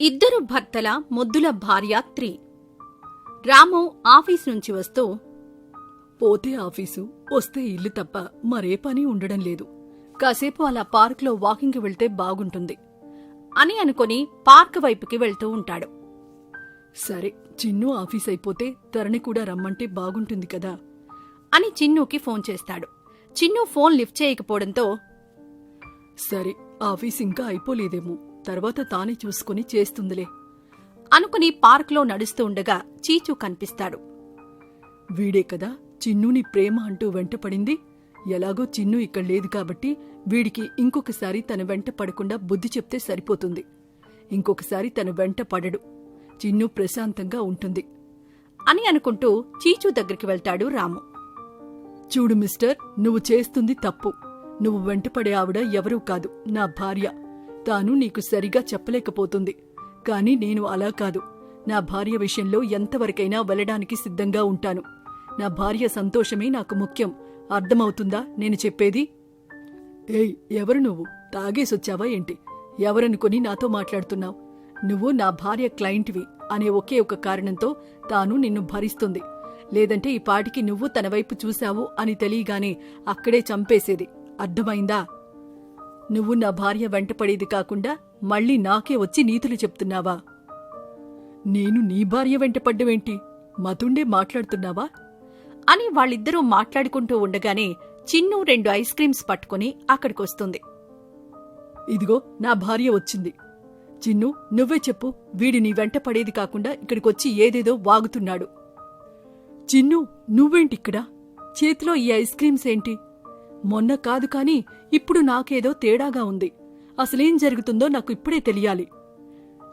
ఇద్దరు భర్తల ముద్దుల భార్య త్రీ. రాము ఆఫీస్ నుంచి వస్తూ పోతే ఆఫీసు వస్తే ఇల్లు తప్ప మరే పని ఉండడం లేదు. కాసేపు అలా పార్క్లో వాకింగ్కి వెళ్తే బాగుంటుంది అని అనుకొని పార్క్ వైపుకి వెళ్తూ ఉంటాడు. సరే చిన్ను ఆఫీస్ అయిపోతే తరణి కూడా రమ్మంటే బాగుంటుంది కదా అని చిన్నుకి ఫోన్ చేస్తాడు. చిన్ను ఫోన్ లిఫ్ట్ చేయకపోవడంతో సరే ఆఫీస్ ఇంకా అయిపోలేదేమో. తర్వాత తానే చూసుకుని చేస్తుందిలే. అనుకుని పార్క్లో నడుస్తూ ఉండగా చీచు కనిపిస్తాడు. వీడే కదా చిన్నుని ప్రేమ అంటూ వెంటపడింది ఎలాగో చిన్ను ఇక్కడ లేదు కాబట్టి వీడికి ఇంకొకసారి తన వెంట పడకుండా బుద్ధి చెప్తే సరిపోతుంది. ఇంకొకసారి తన వెంట పడడు. చిన్ను ప్రశాంతంగా ఉంటుంది. అని అనుకుంటూ చీచు దగ్గరికి వెళ్తాడు రాము. చూడు మిస్టర్ నువ్వు చేస్తుంది తప్పు. నువ్వు వెంటపడే ఆవిడ ఎవరూ కాదు నా భార్య. తాను నీకు సరిగా చెప్పలేకపోతుంది. కాని నేను అలా కాదు. నా భార్య విషయంలో ఎంతవరకైనా వెళ్ళడానికి సిద్ధంగా ఉంటాను. నా భార్య సంతోషమే నాకు ముఖ్యం. అర్థమవుతుందా నేను చెప్పేది? ఏయ్ ఎవరు నువ్వు? తాగేసొచ్చావా ఏంటి? ఎవరనుకొని నాతో మాట్లాడుతున్నావు? నువ్వు నా భార్య క్లయింట్వి అనే ఒకే ఒక కారణంతో తాను నిన్ను భరిస్తుంది. లేదంటే ఈ పాటికి నువ్వు తన వైపు చూశావు అని తెలియగానే అక్కడే చంపేసేది. అర్థమైందా? నువ్వు నా భార్య వెంటపడేది కాకుండా మళ్ళీ నాకే వచ్చి నీతులు చెప్తున్నావా? నేను నీ భార్య వెంటపడ్డవేంటి మతుండే మాట్లాడుతున్నావా? అని వాళ్ళిద్దరూ మాట్లాడుకుంటూ ఉండగానే చిన్ను రెండు ఐస్ క్రీమ్స్ పట్టుకుని అక్కడికొస్తుంది. ఇదిగో నా భార్య వచ్చింది. చిన్ను నువ్వే చెప్పు వీడి నీ వెంట పడేది కాకుండా ఇక్కడికొచ్చి ఏదేదో వాగుతున్నాడు. చిన్ను నువ్వేంటిక్కడా? చేతిలో ఈ ఐస్ క్రీమ్స్ ఏంటి? మొన్న కాదు కాని ఇప్పుడు నాకేదో తేడాగా ఉంది. అసలేం జరుగుతుందో నాకు ఇప్పుడే తెలియాలి.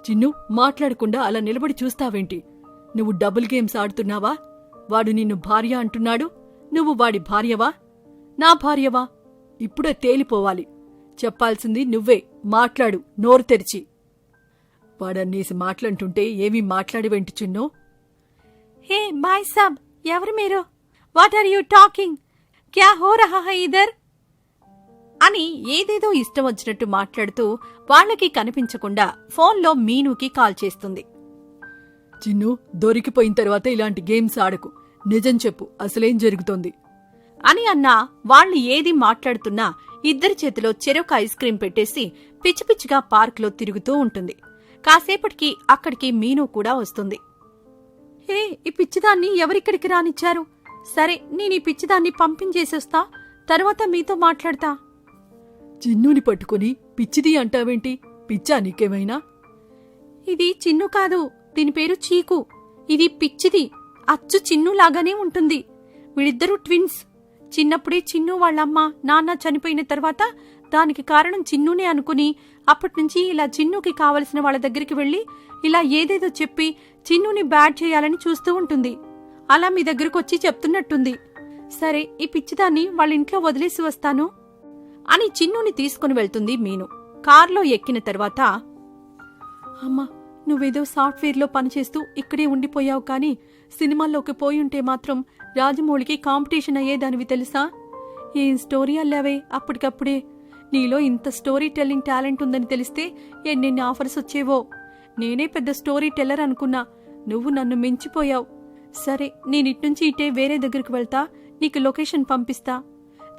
చిన్ను మాట్లాడకుండా అలా నిలబడి చూస్తావేంటి? నువ్వు డబుల్ గేమ్స్ ఆడుతున్నావా? వాడు నిన్ను భార్య అంటున్నాడు. నువ్వు వాడి భార్యవా? నా భార్యవా? ఇప్పుడే తేలిపోవాలి. చెప్పాల్సింది నువ్వే. మాట్లాడు. నోరు తెరిచి. వాడన్నేసి మాట్లాడుతుంటే ఏమీ మాట్లాడవేంటి చిన్ను? హే బాయ్ సాబ్ ఎవరు మీరు? What are you talking? క్యా హో రహా హై ఇదర్? అని ఏదేదో ఇష్టం వచ్చినట్టు మాట్లాడుతూ వాళ్ళకి కనిపించకుండా ఫోన్లో మీనుకి కాల్ చేస్తుంది. చిన్ను దొరికిపోయిన తర్వాత ఇలాంటి గేమ్స్ ఆడకు. నిజం చెప్పు అసలేం జరుగుతోంది? అని అన్నా వాళ్ళు ఏది మాట్లాడుతున్నా ఇద్దరి చేతిలో చెరొక ఐస్ క్రీం పెట్టేసి పిచ్చి పిచ్చిగా పార్క్లో తిరుగుతూ ఉంటుంది. కాసేపటికి అక్కడికి మీను కూడా వస్తుంది. హే ఈ పిచ్చిదాన్ని ఎవరిక్కడికి రానిచ్చారు? సరే నేను ఈ పిచ్చిదాన్ని పంపించేసొస్తా. తర్వాత మీతో మాట్లాడతా. చిన్నుని పట్టుకుని పిచ్చిది అంటావేంటి? పిచ్చా నీకేమైనా? ఇది చిన్ను కాదు దీని పేరు చీకు. ఇది పిచ్చిది అచ్చు చిన్నులాగానే ఉంటుంది. వీళ్ళిద్దరూ ట్విన్స్. చిన్నప్పుడే చిన్ను వాళ్ళమ్మ నాన్న చనిపోయిన తర్వాత దానికి కారణం చిన్నునే అనుకుని అప్పటినుంచి ఇలా చిన్నుకి కావలసిన వాళ్ళ దగ్గరికి వెళ్ళి ఇలా ఏదేదో చెప్పి చిన్నుని బ్యాడ్ చేయాలని చూస్తూ ఉంటుంది. అలా మీ దగ్గరకు వచ్చి చెప్తున్నట్టుంది. సరే ఈ పిచ్చిదాన్ని వాళ్ళ ఇంట్లో వదిలేసి వస్తాను అని చిన్నుని తీసుకుని వెళ్తుంది మీను. కార్లో ఎక్కిన తర్వాత అమ్మా నువ్వేదో సాఫ్ట్వేర్లో పనిచేస్తూ ఇక్కడే ఉండిపోయావు కానీ సినిమాల్లోకి పోయుంటే మాత్రం రాజమౌళికి కాంపిటీషన్ అయ్యేదానివి తెలుసా? ఏం స్టోరీ అల్లావే అప్పటికప్పుడే. నీలో ఇంత స్టోరీ టెల్లింగ్ టాలెంట్ ఉందని తెలిస్తే ఎన్నెన్ని ఆఫర్స్ వచ్చేవో. నేనే పెద్ద స్టోరీ టెల్లర్ అనుకున్నా. నువ్వు నన్ను మించిపోయావు. సరే నేను ఇట్నుంచి ఇటే వేరే దగ్గరికి వెళ్తా నీకు లొకేషన్ పంపిస్తా.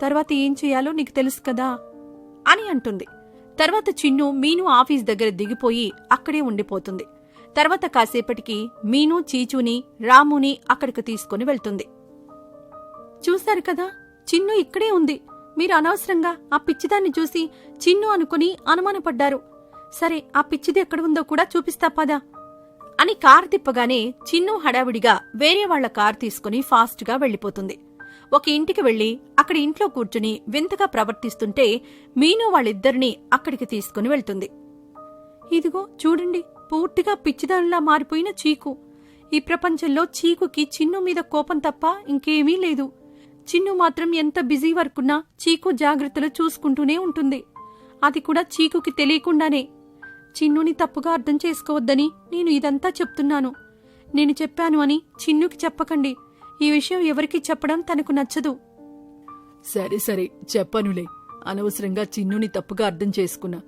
తర్వాత ఏం చేయాలో నీకు తెలుసు కదా? అని అంటుంది. తర్వాత చిన్ను మీను ఆఫీస్ దగ్గర దిగిపోయి అక్కడే ఉండిపోతుంది. తర్వాత కాసేపటికి మీను చీచుని రాముని అక్కడికి తీసుకుని వెళ్తుంది. చూశారు కదా చిన్ను ఇక్కడే ఉంది. మీరు అనవసరంగా ఆ పిచ్చిదాన్ని చూసి చిన్ను అనుకుని అనుమానపడ్డారు. సరే ఆ పిచ్చిది ఎక్కడ ఉందో కూడా చూపిస్తా పదా. అని కార్ తిప్పగానే చిన్ను హడావిడిగా వేరే వాళ్ళ కార్ తీసుకుని ఫాస్ట్గా వెళ్ళిపోతుంది ఒక ఇంటికి వెళ్ళి అక్కడ ఇంట్లో కూర్చుని వింతగా ప్రవర్తిస్తుంటే మీను వాళ్ళిద్దరినీ అక్కడికి తీసుకుని వెళ్తుంది. ఇదిగో చూడండి పూర్తిగా పిచ్చిదానిలా మారిపోయిన చీకు. ఈ ప్రపంచంలో చీకుకి చిన్ను మీద కోపం తప్ప ఇంకేమీ లేదు. చిన్ను మాత్రం ఎంత బిజీ వర్కున్నా చీకు జాగ్రత్తలు చూసుకుంటూనే ఉంటుంది. అది కూడా చీకుకి తెలియకుండానే. చిన్నుని తప్పుగా అర్థం చేసుకోవద్దని నేను ఇదంతా చెప్తున్నాను. నేను చెప్పాను అని చిన్నుకి చెప్పకండి. ఈ విషయం ఎవరికీ చెప్పడం తనకు నచ్చదు. సరే సరే చెప్పనులే. అనవసరంగా చిన్నుని తప్పుగా అర్థం చేసుకున్నా.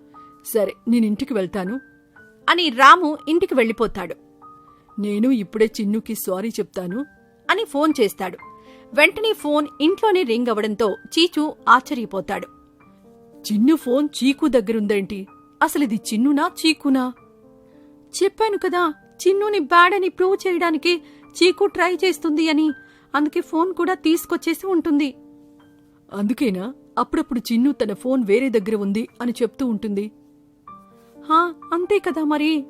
సరే నేనింటికి వెళ్తాను. అని రాము ఇంటికి వెళ్ళిపోతాడు. నేను ఇప్పుడే చిన్నుకి సారీ చెప్తాను. అని ఫోన్ చేస్తాడు. వెంటనే ఫోన్ ఇంట్లోనే రింగ్ అవడంతో చీచు ఆశ్చర్యపోతాడు. చిన్ను ఫోన్ చీకు దగ్గరుందేంటి? అసలు ఇది చిన్నునా చీకునా? చెప్పాను కదా చిన్నుని బ్యాడ్ అని ప్రూవ్ చేయడానికి చీకు ట్రై చేస్తుంది అని. అందుకే ఫోన్ కూడా తీసుకొచ్చేసి ఉంటుంది. అందుకేనా? అప్పుడప్పుడు చిన్ను తన ఫోన్ వేరే దగ్గర ఉంది అని చెప్తూ ఉంటుంది. హా అంతే కదా మరి.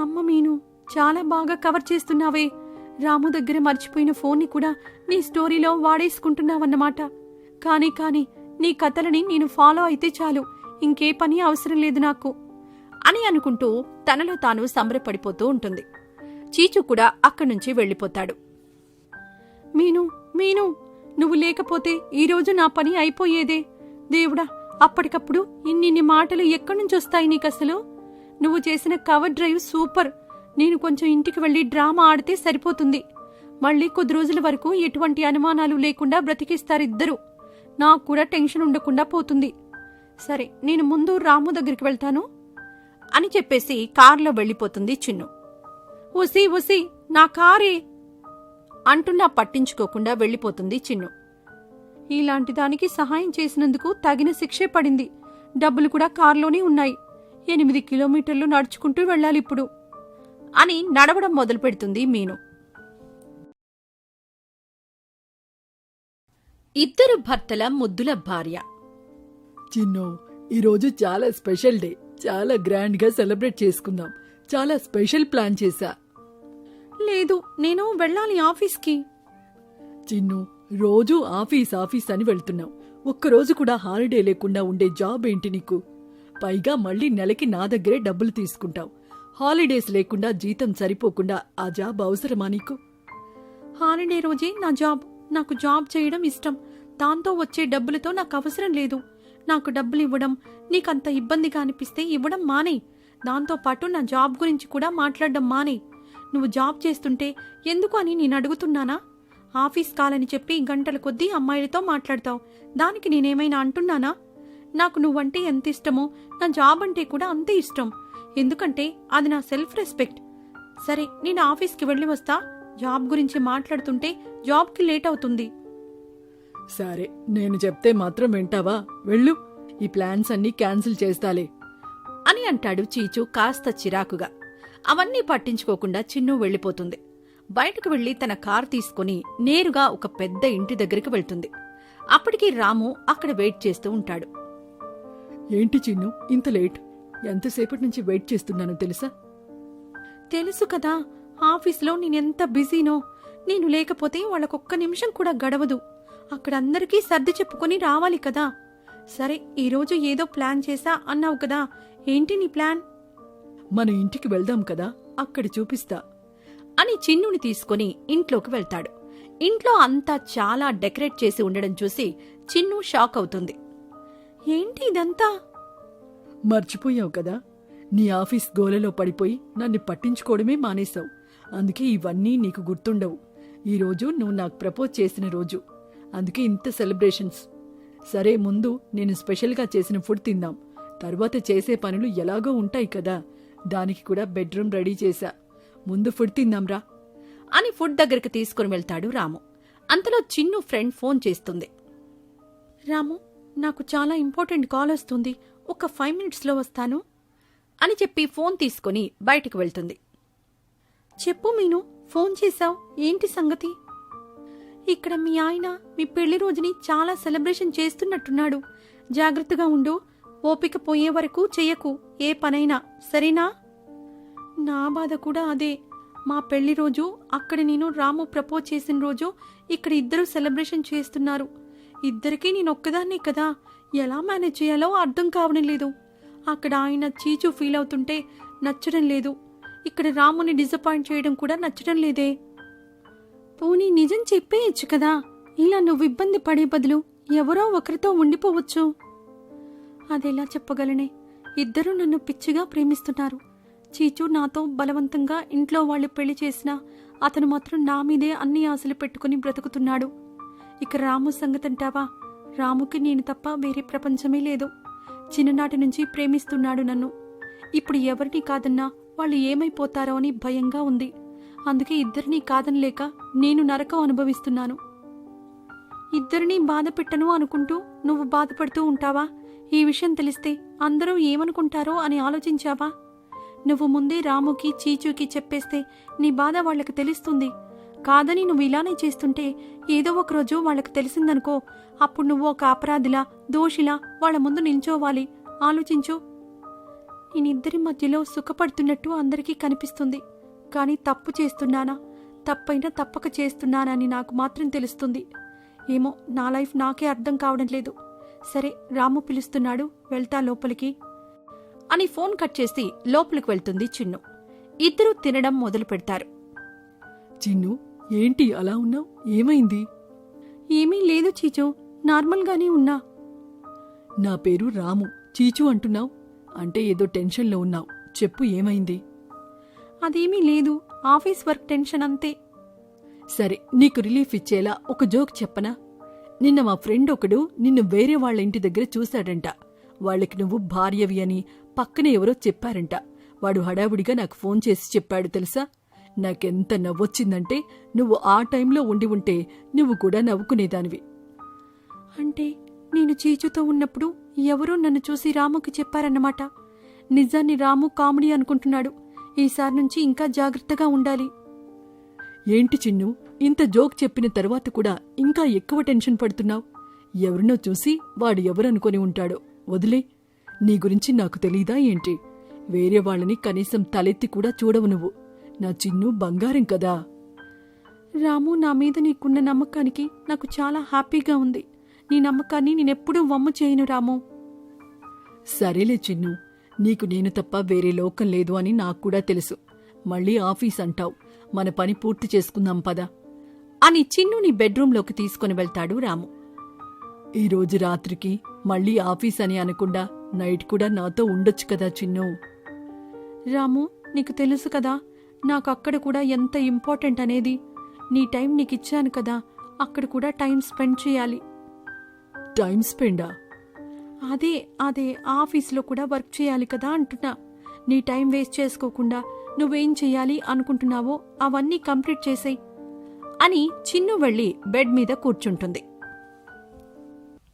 అమ్మ మీను చాలా బాగా కవర్ చేస్తున్నావే. రాము దగ్గర మర్చిపోయిన ఫోన్ని కూడా నీ స్టోరీలో వాడేసుకుంటున్నావన్నమాట. కానీ కానీ నీ కథలని నేను ఫాలో అయితే చాలు. ఇంకే పని అవసరం లేదు నాకు అని అనుకుంటూ తనలో తాను సంబరపడిపోతూ ఉంటుంది. చీచు కూడా అక్కడి నుంచి వెళ్ళిపోతాడు. మీను మీను నువ్వు లేకపోతే ఈరోజు నా పని అయిపోయేదే. దేవుడా అప్పటికప్పుడు ఇన్నిన్ని మాటలు ఎక్కడి నుంచి వస్తాయి నీకసలు? నువ్వు చేసిన కవర్ డ్రైవ్ సూపర్. నేను కొంచెం ఇంటికి వెళ్ళి డ్రామా ఆడితే సరిపోతుంది. మళ్ళీ కొద్ది రోజుల వరకు ఎటువంటి అనుమానాలు లేకుండా బ్రతికిస్తారిద్దరు. నాకు కూడా టెన్షన్ ఉండకుండా పోతుంది. సరే నేను ముందు రాము దగ్గరికి వెళ్తాను అని చెప్పేసి కారులో వెళ్ళిపోతుంది చిన్ను. ఉసి ఉసి నా కారే అంటున్నా పట్టించుకోకుండా వెళ్ళిపోతుంది చిన్ను. ఇలాంటి దానికి సహాయం చేసినందుకు తగిన శిక్షే పడింది. డబ్బులు కూడా కారులోనే ఉన్నాయి. ఎనిమిది కిలోమీటర్లు నడుచుకుంటూ వెళ్ళాలి ఇప్పుడు అని నడవడం మొదలు పెడుతుంది మీను. ఇద్దరు భర్తల ముద్దుల భార్య. చిన్ను ఈరోజు చాలా స్పెషల్ డే. చాలా గ్రాండ్గా సెలబ్రేట్ చేసుకుందాం. చాలా స్పెషల్ ప్లాన్ చేశా. లేదు నేను వెళ్ళాలి ఆఫీస్కి. చిన్ను రోజు ఆఫీస్ ఆఫీస్ అని వెళ్తున్నావు. ఒక్కరోజు కూడా హాలిడే లేకుండా ఉండే జాబ్ ఏంటి నీకు? పైగా మళ్ళీ నెలకి నా దగ్గరే డబ్బులు తీసుకుంటావు. హాలిడేస్ లేకుండా జీతం సరిపోకుండా ఆ జాబ్ అవసరమా నీకు? హాలిడే రోజే నా జాబ్. నాకు జాబ్ చేయడం ఇష్టం. దాంతో వచ్చే డబ్బులతో నాకు అవసరం లేదు. నాకు డబ్బులు ఇవ్వడం నీకంత ఇబ్బందిగా అనిపిస్తే ఇవ్వడం మానే. దాంతో పాటు నా జాబ్ గురించి కూడా మాట్లాడడం మానే. నువ్వు జాబ్ చేస్తుంటే ఎందుకు అని నేను అడుగుతున్నానా? ఆఫీస్ కాలని చెప్పి గంటల కొద్దీ అమ్మాయిలతో మాట్లాడతావు. దానికి నేనేమైనా అంటున్నానా? నాకు నువ్వంటే ఎంత ఇష్టమో నా జాబ్ అంటే కూడా అంతే ఇష్టం. ఎందుకంటే అది నా సెల్ఫ్ రెస్పెక్ట్. సరే నేను ఆఫీస్కి వెళ్ళి వస్తా. జాబ్ గురించి మాట్లాడుతుంటే జాబ్కి లేట్ అవుతుంది. సరే నేను చెప్తే మాత్రం వింటావా? వెళ్ళు. ఈ ప్లాన్స్ అన్నీ క్యాన్సిల్ చేస్తాలే. అని అంటాడు చీచు కాస్త చిరాకుగా. అవన్నీ పట్టించుకోకుండా చిన్ను వెళ్ళిపోతుంది. బయటకు వెళ్ళి తన కారు తీసుకుని నేరుగా ఒక పెద్ద ఇంటి దగ్గరికి వెళ్తుంది. అప్పటికి రాము అక్కడ వెయిట్ చేస్తూ ఉంటాడు. ఏంటి చిన్ను ఇంత లేట్? ఎంతసేపటి నుంచి వెయిట్ చేస్తున్నానో తెలుసా? తెలుసు కదా ఆఫీస్లో నేనెంత బిజీనో. నేను లేకపోతే వాళ్ళకొక్క నిమిషం కూడా గడవదు. అక్కడ అందరికీ సర్ది చెప్పుకొని రావాలి కదా. సరే ఈరోజు ఏదో ప్లాన్ చేశా అన్నావు కదా. ఏంటి నీ ప్లాన్? మన ఇంటికి వెళ్దాం కదా. అక్కడ చూపిస్తా. అని చిన్నుని తీసుకుని ఇంట్లోకి వెళ్తాడు. ఇంట్లో అంతా చాలా డెకరేట్ చేసి ఉండడం చూసి చిన్ను షాక్ అవుతుంది. ఏంటి ఇదంతా? మర్చిపోయావు కదా. నీ ఆఫీస్ గోలలో పడిపోయి నన్ను పట్టించుకోవడమే మానేశావు. అందుకే ఇవన్నీ నీకు గుర్తుండవు. ఈరోజు నువ్వు నాకు ప్రపోజ్ చేసిన రోజు. అందుకే ఇంత సెలబ్రేషన్స్. సరే ముందు నేను స్పెషల్గా చేసిన ఫుడ్ తిందాం. తర్వాత చేసే పనులు ఎలాగో ఉంటాయి కదా. దానికి కూడా బెడ్రూమ్ రెడీ చేశా. ముందు ఫుడ్ తిందాంరా అని ఫుడ్ దగ్గరికి తీసుకుని వెళ్తాడు రాము. అంతలో చిన్ను ఫ్రెండ్ ఫోన్ చేస్తుంది. రాము నాకు చాలా ఇంపార్టెంట్ కాల్ వస్తుంది. ఒక ఫైవ్ మినిట్స్లో వస్తాను. అని చెప్పి ఫోన్ తీసుకుని బయటకు వెళ్తుంది. చెప్పు మీను ఫోన్ చేశావు? ఏంటి సంగతి? ఇక్కడ మీ ఆయన మీ పెళ్ళి రోజుని చాలా సెలబ్రేషన్ చేస్తున్నట్టున్నాడు. జాగ్రత్తగా ఉండు. ఓపిక పోయే వరకు చెయ్యకు. ఏ పనైనా. సరేనా? నా బాధ కూడా అదే. మా పెళ్ళి రోజు అక్కడ నేను రాము ప్రపోజ్ చేసిన రోజు ఇక్కడ ఇద్దరు సెలబ్రేషన్ చేస్తున్నారు. ఇద్దరికీ నేను ఒక్కదాన్నే కదా. ఎలా మేనేజ్ చేయాలో అర్థం కావడం లేదు. అక్కడ ఆయన చీచు ఫీల్ అవుతుంటే నచ్చడం లేదు. ఇక్కడ రాముని డిసప్పాయింట్ చేయడం కూడా నచ్చడం లేదే. పోనీ నిజం చెప్పేయచ్చు కదా? ఇలా నువ్వు ఇబ్బంది పడే బదులు ఎవరో ఒకరితో ఉండిపోవచ్చు. అదెలా చెప్పగలనే? ఇద్దరూ నన్ను పిచ్చిగా ప్రేమిస్తున్నారు. చీచు నాతో బలవంతంగా ఇంట్లో వాళ్ళు పెళ్ళి చేసినా అతను మాత్రం నా మీదే అన్ని ఆశలు పెట్టుకుని బ్రతుకుతున్నాడు. ఇక రాము సంగతంటావా? రాముకి నేను తప్ప వేరే ప్రపంచమే లేదు. చిన్ననాటి నుంచి ప్రేమిస్తున్నాడు నన్ను. ఇప్పుడు ఎవరిని కాదన్నా వాళ్ళు ఏమైపోతారో అని భయంగా ఉంది. అందుకే ఇద్దరినీ కాదనలేక నేను నరకం అనుభవిస్తున్నాను. ఇద్దరినీ బాధ పెట్టను అనుకుంటూ నువ్వు బాధపడుతూ ఉంటావా? ఈ విషయం తెలిస్తే అందరూ ఏమనుకుంటారో అని ఆలోచించావా? నువ్వు ముందే రాముకి చీచూకి చెప్పేస్తే నీ బాధ వాళ్ళకి తెలుస్తుంది. కాదని నువ్వు ఇలానే చేస్తుంటే ఏదో ఒక రోజు వాళ్ళకి తెలిసిందనుకో అప్పుడు నువ్వు ఒక అపరాధిలా దోషిలా వాళ్ళ ముందు నిల్చోవాలి. ఆలోచించు. నేనిద్దరి మధ్యలో సుఖపడుతున్నట్టు అందరికీ కనిపిస్తుంది. కానీ తప్పు చేస్తున్నానా? తప్పైనా తప్పక చేస్తున్నానని నాకు మాత్రం తెలుస్తుంది. ఏమో నా లైఫ్ నాకే అర్థం కావడం లేదు. సరే రాము పిలుస్తున్నాడు వెళ్తా లోపలికి. అని ఫోన్ కట్ చేసి లోపలికి వెళ్తుంది చిన్ను. ఇద్దరూ తినడం మొదలు పెడతారు. చిన్ను ఏంటి అలా ఉన్నావు? ఏమైంది? ఏమీ లేదు చీచు నార్మల్గానే ఉన్నా. నా పేరు రాము చీచు అంటున్నావు? అంటే ఏదో టెన్షన్లో ఉన్నావు. చెప్పు ఏమైంది? అదేమీ లేదు. ఆఫీస్ వర్క్ టెన్షన్ అంతే. సరే నీకు రిలీఫ్ ఇచ్చేలా ఒక జోక్ చెప్పనా? నిన్న మా ఫ్రెండ్ ఒకడు నిన్ను వేరే వాళ్ళ ఇంటి దగ్గర చూశాడంట. వాళ్ళకి నువ్వు భార్యవి అని పక్కన ఎవరో చెప్పారంట. వాడు హడావుడిగా నాకు ఫోన్ చేసి చెప్పాడు తెలుసా? నాకెంత నవ్వొచ్చిందంటే నువ్వు ఆ టైంలో ఉండి ఉంటే నువ్వు కూడా నవ్వుకునేదానివి. అంటే నేను చీచుతో ఉన్నప్పుడు ఎవరో నన్ను చూసి రాముకి చెప్పారన్నమాట. నిజాన్ని రాము కామెడీ అనుకుంటున్నాడు. ఈసారి నుంచి ఇంకా జాగ్రత్తగా ఉండాలి. ఏంటి చిన్ను ఇంత జోక్ చెప్పిన తర్వాత కూడా ఇంకా ఎక్కువ టెన్షన్ పడుతున్నావు? ఎవరినో చూసి వాడు ఎవరనుకొని ఉంటాడో వదిలే. నీ గురించి నాకు తెలీదా ఏంటి? వేరే వాళ్ళని కనీసం తలెత్తి కూడా చూడవు నువ్వు. నా చిన్ను బంగారం కదా. రాము నా మీద నీకున్న నమ్మకానికి నాకు చాలా హ్యాపీగా ఉంది. నీ నమ్మకాన్ని నేనెప్పుడూ వమ్ము చేయను రాము. సరేలే చిన్ను నీకు నేను తప్ప వేరే లోకం లేదు అని నాకు కూడా తెలుసు. మళ్ళీ ఆఫీస్ అంటావు. మన పని పూర్తి చేసుకుందాం పదా. అని చిన్నుని బెడ్రూంలోకి తీసుకుని వెళ్తాడు రాము. ఈరోజు రాత్రికి మళ్ళీ ఆఫీస్ అని అనకుండా నైట్ కూడా నాతో ఉండొచ్చు కదా చిన్ను? రాము నీకు తెలుసు కదా నాకు అక్కడ కూడా ఎంత ఇంపార్టెంట్ అనేది. నీ టైం నీకు ఇచ్చాను కదా అక్కడ కూడా టైం స్పెండ్ చేయాలి. టైం స్పెండా? అదే అదే ఆఫీస్లో కూడా వర్క్ చేయాలి కదా అంటున్నా. నీ టైం వేస్ట్ చేసుకోకుండా నువ్వేం చెయ్యాలి అనుకుంటున్నావో అవన్నీ కంప్లీట్ చేసేయ్ అని చిన్ను వెళ్ళి బెడ్ మీద కూర్చుంటుంది.